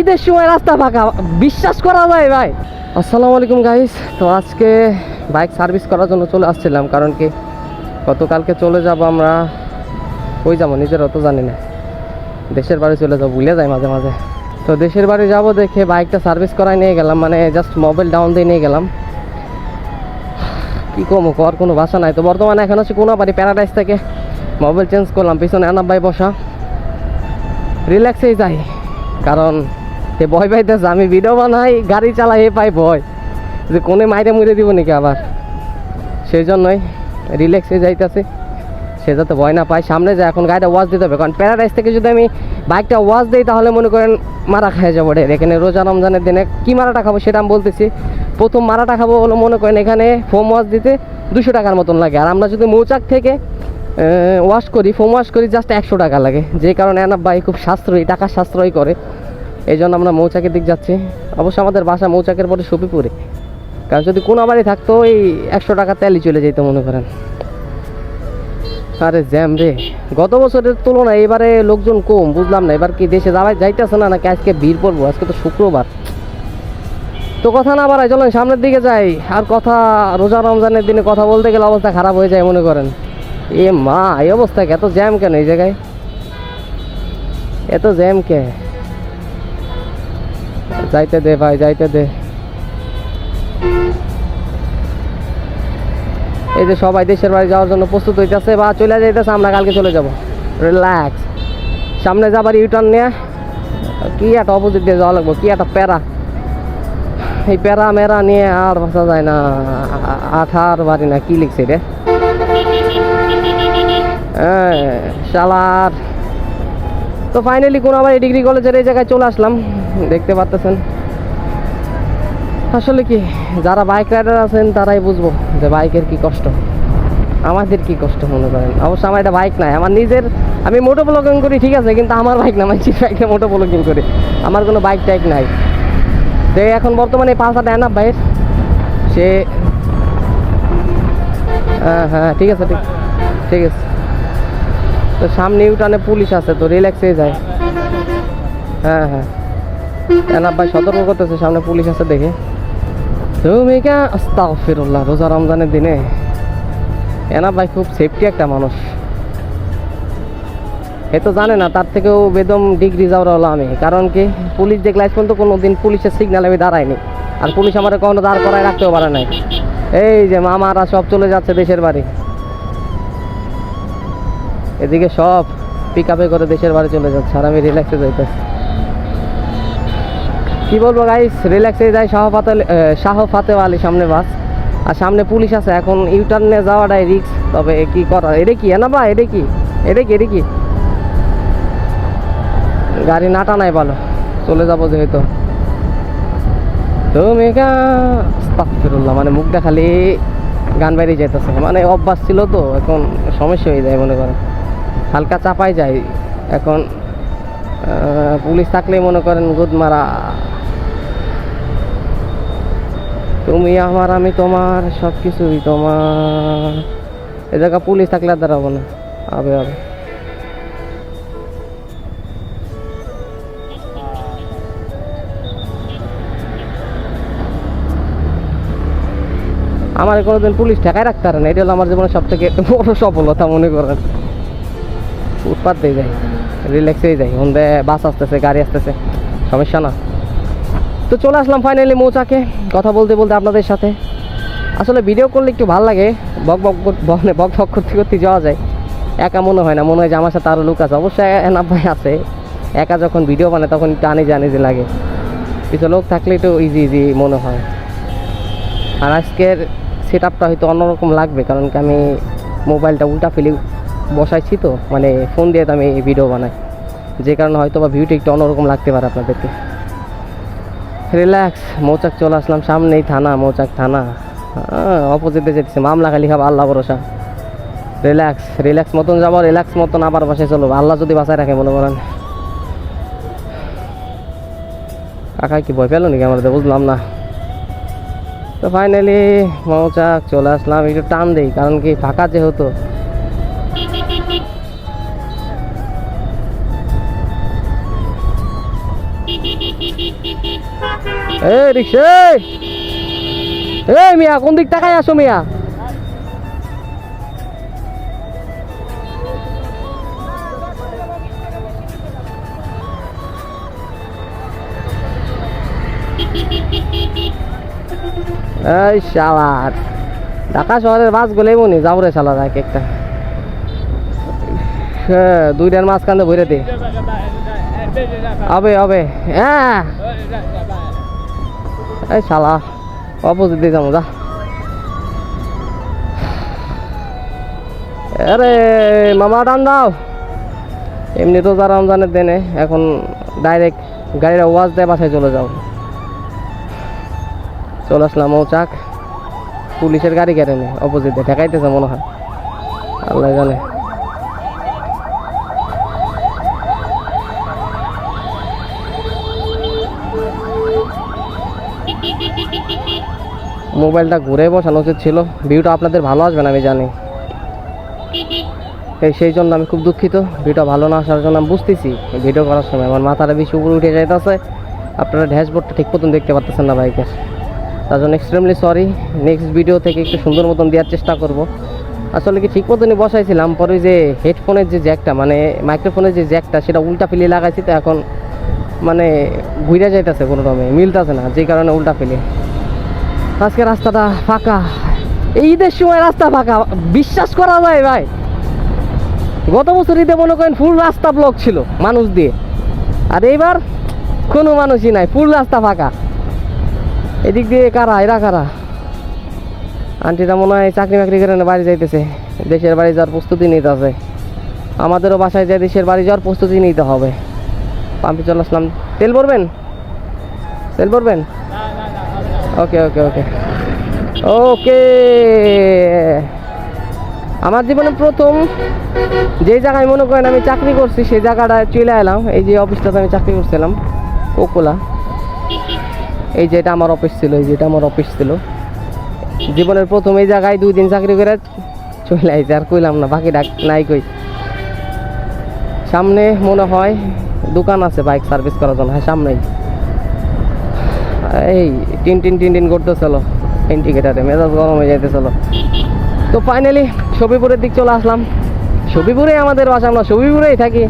ঈদের সময় রাস্তা ফাঁকা। বিশ্বাস করা যায় ভাই। আসসালামু আলাইকুম গাইস তো আজকে বাইক সার্ভিস করার জন্য চলে আসছিলাম, কারণ কি গতকালকে চলে যাব আমরা ওই যাব নিজের অত জানি না। দেশের বাড়ি চলে যাব, ভুলে যাই মাঝে মাঝে। তো দেশের বাড়ি যাব দেখে বাইকটা সার্ভিস করায় নিয়ে গেলাম মানে জাস্ট মোবাইল ডাউন দিয়ে নিয়ে গেলাম। কি কমো, কর কোনো ভাষা নাই। তো বর্তমানে এখন হচ্ছে কোনো বাড়ি প্যারাডাইস থেকে। মোবাইল চেঞ্জ করলাম, পিছনে আনাব ভাই বসা। রিল্যাক্সেই যাই, কারণ এ ভয় পাইতেছে, আমি ভিডিও বানাই, গাড়ি চালাই এ পাই ভয়। যে কোনে মাইরে মুড়ে দিব নাকি আবার? সেই জন্যই রিল্যাক্সে যাইতেছে। সে যাতে ভয় না পায়, সামনে যায়, এখন গাড়িটা ওয়াশ দিতে হবে। কারণ প্যারাডাইস থেকে যদি আমি বাইকটা ওয়াশ দিই, তাহলে মনে করেন মারা খেয়ে যাব রে। এখানে রোজা রমজানের দিনে কী মারাটা খাব সেটা আমি বলতেছি। প্রথম মারাটা খাব হলো মনে করেন এখানে ফোম ওয়াশ দিতে দুশো টাকার মতন লাগে। আর আমরা যদি মৌচাক থেকে ওয়াশ করি ফোম ওয়াশ করি জাস্ট একশো টাকা লাগে। যে কারণে আনাব ভাই খুব সাশ্রয়ী টাকা সাশ্রয় করে। এই জন্য আমরা মৌচাকের দিক যাচ্ছি। অবশ্য আমাদের বাসা মৌচাকের পরে সুপিপুরে কারণ যদি কোনো বাড়ি থাকতো, এই একশো টাকা তেলই চলে যেত, মনে করেন। আরে জ্যাম রে। গত বছরের তুলনায় এবারে লোকজন কম, বুঝলাম না। এবার কি দেশে যাওয়াই যাইতেছে না, নাকি আজকে ভিড় পড়ব? আজকে তো শুক্রবার। তো কথা না বাড়াই চলেন সামনের দিকে যাই। আর কথা, রোজা রমজানের দিনে কথা বলতে গেলে অবস্থা খারাপ হয়ে যায়, মনে করেন। এ মা, এই অবস্থা এত জ্যাম কেন এই জায়গায়? এত জ্যাম কে? যাইতে দে ভাই, যাইতে দে। এই যে সবাই দেশের বাড়ি যাওয়ার জন্য প্রস্তুত হইতেছে, বা চলে যাইতেছে, আমরা কালকে চলে যাব। রিল্যাক্স সামনে যাবার ইউটার্ন নিয়ে, কি একটা অপোজিট দিয়ে যাওয়া লাগবো, কি একটা প্যারা। এই প্যারা মেরা নিয়ে আর বাসা যায় না। আঠার বাড়ি না, কি লিখছে রে? হ্যাঁ শালার। তো ফাইনালি কোনো আবার ডিগ্রি কলেজের এই জায়গায় চলে আসলাম। দেখতে পাচ্তেছেন আসলে কি, যারা বাইক রাইডার আছেন, তারাই বুঝব যে বাইকের কি কষ্ট। আমাদের কি কষ্ট, মনে করেন। অবশ্য আমার এটা বাইক নাই। আমার নিজের, আমি মোটো ব্লগিং করি, ঠিক আছে, কিন্তু আমার বাইক না আমার বাইকে মোটো ব্লগিং করি। আমার কোনো বাইক টাইক নাই। তো এখন বর্তমানে পাঁচটা এনাফ বাইক সে হ্যাঁ হ্যাঁ ঠিক আছে, ঠিক ঠিক আছে। তো সামনে ইউটানে পুলিশ আছে, তো রিল্যাক্সে যায়। হ্যাঁ হ্যাঁ। ভাই সতর্ক করতেছে, সামনে পুলিশ আছে দেখে। তুমি কে? আস্তাগফিরুল্লাহ, রোজা রমজানের দিনে। ভাই খুব সেফটি একটা মানুষ। এ তো জানে না, তার থেকেও বেদম ডিগ্রি যাওয়ার হলো আমি। কারণ কি? পুলিশ দেখলে আজ পর্যন্ত কোনো দিন পুলিশের সিগন্যাল আমি দাঁড়াইনি। আর পুলিশ আমার কখনো দাঁড় করায় রাখতেও পারে নাই। এই যে মামারা সব চলে যাচ্ছে দেশের বাড়ি। এদিকে সব পিক আপে করে দেশের বাড়ি চলে যাচ্ছে, আর আমি রিল্যাক্সে যাইতেছি। কি বলব গাইস রিল্যাক্সে যাই শাহ ফাতে শাহ ফাতে আলী সামনে বাস। আর সামনে পুলিশ আছে। এখন ইউটার্নে যাওয়াটাই রিক্স তবে কি করা এটা কি না বা এটা কি এটা কি এটা কি গাড়ি নাটা নাই ভালো। চলে যাব যেহেতু। তুমি ফিরুল্লাহ মানে মুখটা খালি গান বাইরে যেতেছে মানে অভ্যাস ছিল তো, এখন সমস্যা হয়ে যায় মনে করেন হালকা চাপাই যায়। এখন পুলিশ থাকলেই মনে করেন গুদ মারা তুমি আমার, আমি তোমার সব কিছুই তোমার। এ জায়গা পুলিশ থাকলে আর দাঁড়াবো না। আবে আবে। আমার কোনোদিন পুলিশ ঠেকায় রাখতে পারে না। এটা হলো আমার জীবনের সব থেকে বড় সফলতা, মনে করেন। উৎপাত দিয়ে যাই রিল্যাক্সেই যাই। হন্দে বাস আসতেছে, গাড়ি আসতেছে। সমস্যা না। তো চলে আসলাম ফাইনালি মৌচাকে। কথা বলতে বলতে আপনাদের সাথে। আসলে ভিডিও করলে একটু ভালো লাগে। বক বক মানে বক বক করতে করতে যাওয়া যায়। একা মনে হয় না। মনে হয় যে আমার সাথে আরও লোক আছে। অবশ্যই এনাফ ভাই আছে। একা যখন ভিডিও বানায় তখন একটু আনি জানি যে লাগে। কিছু লোক থাকলে একটু ইজি ইজি মনে হয়। আর আজকের সেট আপটা হয়তো অন্যরকম লাগবে। কারণ কি আমি মোবাইলটা উল্টা ফেলে বসাইছি তো। মানে ফোন দিয়ে তো আমি ভিডিও বানাই। যে কারণে হয়তো বা ভিউটা একটু অন্যরকম লাগতে পারে আপনাদেরকে। রিল্যাক্স মৌচাক চলে আসলাম সামনেই থানা, মৌচাক থানা। অপোজিটে যেতেছে, মামলা খালি খাব, আল্লাহ ভরসা। রিল্যাক্স রিল্যাক্স মতন যাব রিল্যাক্স মতন আবার বাসায় চলবো আল্লাহ যদি বাসায় রাখে, মনে করেন। কাকা কি ভয় পেল নাকি আমরা বুঝলাম না। তো ফাইনালি মৌচাক চলে আসলাম, একটু টান দেই, কারণ কি ফাঁকা যেহেতু। এ রিক্সা এই। মিয়া কোন দিক টাকায় আসো মিয়া? এই শালার ঢাকা শহরের বাস গুলোই মনি যাও রে শালার এক একটা। হ্যাঁ, দুইটার মাঝখানে ভরে দে। হবে হবে হ্যাঁ। এই শালা অপোজিট দিয়ে যাব, যা। আরে, মামা, টান দাও। এমনি তো যারা রমজানের দিনে, এখন ডাইরেক্ট গাড়ির ওয়াজ দেয় বাসায় চলে যাও। চলে আসলাম, মৌচাক। পুলিশের গাড়ি কেড়ে নেই অপোজিটে ঠেকাইতেছে মনে হয়। আল্লাহ জানে। মোবাইলটা ঘুরে বসানো উচিত ছিল। ভিউটা আপনাদের ভালো আসবে না আমি জানি। এই সেই জন্য আমি খুব দুঃখিত। ভিডিও ভালো না আসার জন্য আমি বুঝতেছি ভিডিও করার সময়। আমার মাথাটা বেশি উপরে উঠে যাইতেছে। আপনারা ড্যাশবোর্ডটা ঠিক মতন দেখতে পারতেছেন না বাইকের তার জন্য এক্সট্রিমলি সরি নেক্সট ভিডিও থেকে একটু সুন্দর মতন দেওয়ার চেষ্টা করব। আসলে কি ঠিক মতনই বসাইছিলাম, পরে যে হেডফোনের যে জ্যাকটা মানে মাইক্রোফোনের যে জ্যাকটা সেটা উল্টা ফেলে লাগাইছি তো এখন মানে ঘুরে যাইতেছে কোনো রকমে, মিলতেছে না, যে কারণে উল্টা ফেলে আজকে রাস্তাটা ফাঁকা। ঈদের সময় রাস্তা ফাঁকা। বিশ্বাস করা যায় ভাই। গত বছর ঈদে মনে করেন ফুল রাস্তা ব্লক ছিল মানুষ দিয়ে। আর এইবার কোনো মানুষই নাই ফুল রাস্তা ফাঁকা। এদিক দিয়ে কারা, এরা কারা? আন্টিরা মনে হয় চাকরি বাকরি করে বাড়ি যাইতেছে। দেশের বাড়ি যাওয়ার প্রস্তুতি নিতে আছে। আমাদেরও বাসায় যায় দেশের বাড়ি যাওয়ার প্রস্তুতি নিতে হবে। পাম্পে চলে আসলাম। তেল ভরবেন? তেল ভরবেন? ওকে ওকে ওকে ওকে আমার জীবনে প্রথম যে জায়গায় মনে করেন আমি চাকরি করছি, সেই জায়গাটায় চলে এলাম। এই যে অফিসটাতে আমি চাকরি করছিলাম, কোকোলা। এই যে এটা আমার অফিস ছিল, এই যে এটা আমার অফিস ছিল। জীবনের প্রথম এই জায়গায় দুই দিন চাকরি করে চলে আইছে, আর কইলাম না, বাকি ডাক নাই কই। সামনে মনে হয় দোকান আছে বাইক সার্ভিস করার জন্য হ্যাঁ সামনেই। এই টিন টিন টিন টিন করতেছিল ইন্ডিকেটারে মেজাজ গরম হয়ে যাইতেছিল তো ফাইনালি সবিপুরের দিক চলে আসলাম। সবিপুরে আমাদের বাসা, আমরা সবিপুরেই থাকি।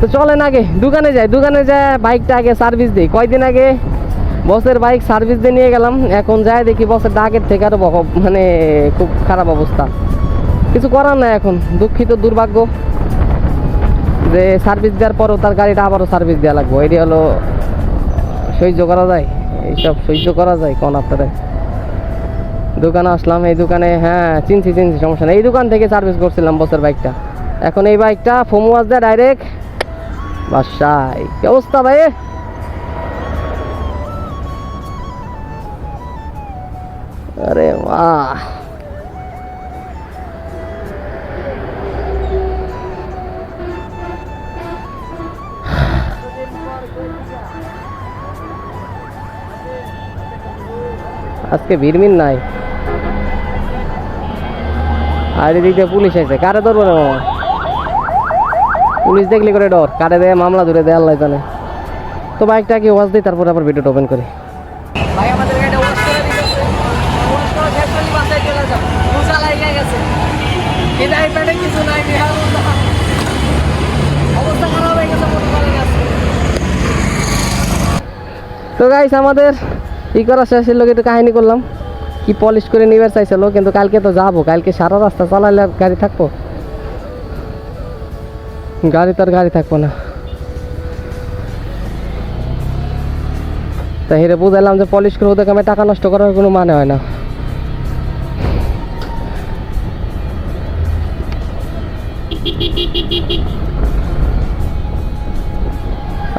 তো চলেন আগে, দোকানে যাই। দোকানে যায় বাইকটা আগে সার্ভিস দিই। কয়দিন আগে বসের বাইক সার্ভিস দিয়ে নিয়ে গেলাম। এখন যাই দেখি বসের ডাকের থেকে আরও বক- মানে খুব খারাপ অবস্থা। কিছু করার নাই এখন। দুঃখিত, দুর্ভাগ্য যে সার্ভিস দেওয়ার পরও তার গাড়িটা আবারও সার্ভিস দেওয়া লাগবে। এটি হলো সহ্য করা যায়। এইসব সহ্য করা যায় কোন আপনাদের? দোকানে আসলাম, এই দোকানে হ্যাঁ চিনছি চিনছি, সমস্যা নেই। এই দোকান থেকে সার্ভিস করছিলাম বসের বাইকটা এখন এই বাইকটা ফোমুয়াজ দেয় ডাইরেক্ট বাসায়। কি অবস্থা ভাই? আরে বাহ! আজকে ভিড়মিন নাই। আর এদিক দিয়ে পুলিশ আছে কারে ধরবো না মামা? পুলিশ দেখলে করে ডর কারে দেয় মামলা ধরে দেয় আল্লাহ জানে। তো বাইকটা কি ওয়াজ দিই তারপর আবার ভিডিওটা ওপেন করি। ভাই আমাদের গাড়িটা ওয়াশ করে দিয়েছে ওয়াশ করা বাসায় চলে যাও। রোজা লাগে গেছে। আইপ্যাডে কিছু নাই বিহার অবস্থা খারাপ হয়ে গেছে তো গাইস আমাদের ই করা শেষের লোক একটু কাহিনী করলাম। কি পলিশ করে নিবার চাইছিল, কিন্তু কালকে তো যাব, কালকে সারা রাস্তা চালাইলে গাড়ি থাকব? গাড়ি তো আর গাড়ি থাকব না। তা হেরে বুঝাইলাম যে পলিশ করে ওদের আমি টাকা নষ্ট করার কোনো মানে হয় না।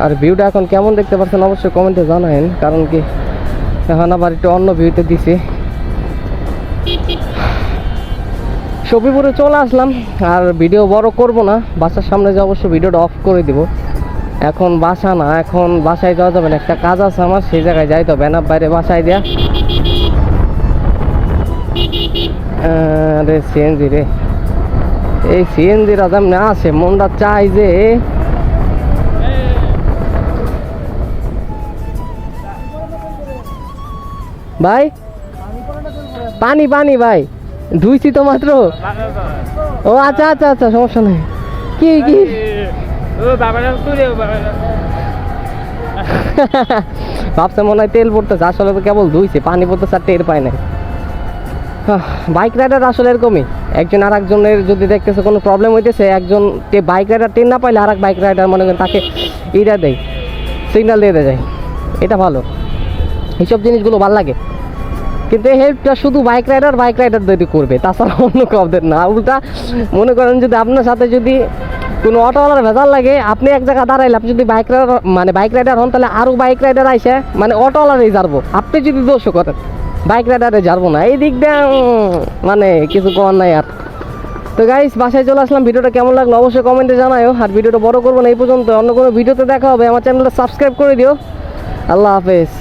আর ভিউটা এখন কেমন দেখতে পাচ্ছেন অবশ্যই কমেন্টে জানাবেন কারণ কি এখন আবার একটু অন্য ভিউতে দিছি। সবিপুরে চলে আসলাম, আর ভিডিও বড় করব না, বাসার সামনে যে অবশ্যই ভিডিওটা অফ করে দিব। এখন বাসা না, এখন বাসায় যাওয়া যাবে না, একটা কাজ আছে আমার, সেই জায়গায় যাই তো না বাইরে বাসায় দেয়া। আরে সিএনজি রে। এই সিএনজি রাজাম না আসে মনটা চাই যে ভাই? পানি পানি ভাই। ধুইছি তো মাত্র। ও আচ্ছা আচ্ছা আচ্ছা সমস্যা নেই। কি কি? ভাবছে মনে হয় তেল পড়তেছে, আসলে তো কেবল ধুইছে, পানি পড়তেছে আর টের পায় নাই। বাইক রাইডার আসলে এরকমই। একজন আর একজনের যদি দেখতেছে কোনো প্রবলেম হইতেছে, একজন বাইক রাইডার টেন না পাইলে আর এক বাইক রাইডার মনে করেন তাকে ইটা দেয় সিগনাল দিয়ে দেয় এটা ভালো। এইসব জিনিসগুলো ভালো লাগে। কিন্তু এই হেল্পটা শুধু বাইক রাইডার বাইক রাইডার যদি করবে। তাছাড়া অন্য কাউদের না। উল্টা মনে করেন যদি আপনার সাথে যদি কোনো অটোওয়ালার ভেজাল লাগে, আপনি এক জায়গায় দাঁড়াইলে আপনি যদি বাইক রাইডার মানে বাইক রাইডার হন, তাহলে আরও বাইক রাইডার আইসে মানে অটোওয়ালারই যাব আপনি যদি দোষও করেন বাইক রাইডারে যাব না। এই দিক দিয়ে মানে কিছু করার নাই আর। তো গাইস বাসায় চলে আসলাম। ভিডিওটা কেমন লাগল অবশ্যই কমেন্টে জানাও আর ভিডিওটা বড় করব না এই পর্যন্ত। অন্য কোনো ভিডিওতে দেখা হবে। আমার চ্যানেলটা সাবস্ক্রাইব করে দিও। আল্লাহ হাফেজ